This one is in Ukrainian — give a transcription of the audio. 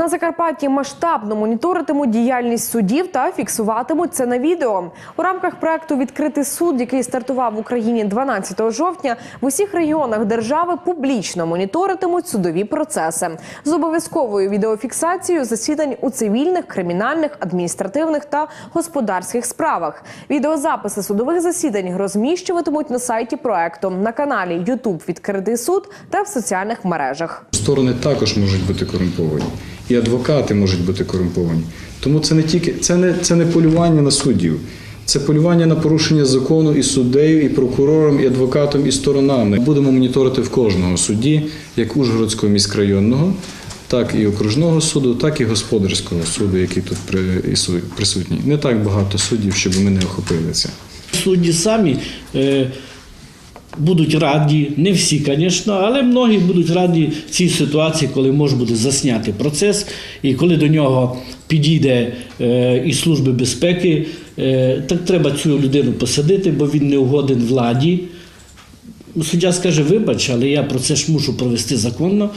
На Закарпатті масштабно моніторитимуть діяльність судів та фіксуватимуть це на відео. У рамках проекту Відкритий суд, який стартував в Україні 12 жовтня, в усіх регіонах держави публічно моніторитимуть судові процеси з обов'язковою відеофіксацією засідань у цивільних, кримінальних, адміністративних та господарських справах. Відеозаписи судових засідань розміщуватимуть на сайті проекту на каналі YouTube Відкритий суд та в соціальних мережах. Сторони також можуть бути корумповані, і адвокати можуть бути корумповані. Тому це не тільки це не, це не полювання на суддів, це полювання на порушення закону і суддею, і прокурором, і адвокатом, і сторонами. Будемо моніторити в кожного судді, як Ужгородського міськрайонного, так і окружного суду, так і господарського суду, який тут при- присутній. Не так багато суддів, щоб ми не охопили це. Судді самі е, будуть раді, не всі, звісно, але многі будуть раді в цій ситуації, коли може бути засняти процес, і коли до нього підійде е, і Служби безпеки, е, так треба цю людину посадити, бо він не угоден владі. Суддя скаже, вибач, але я про це ж мушу провести законно.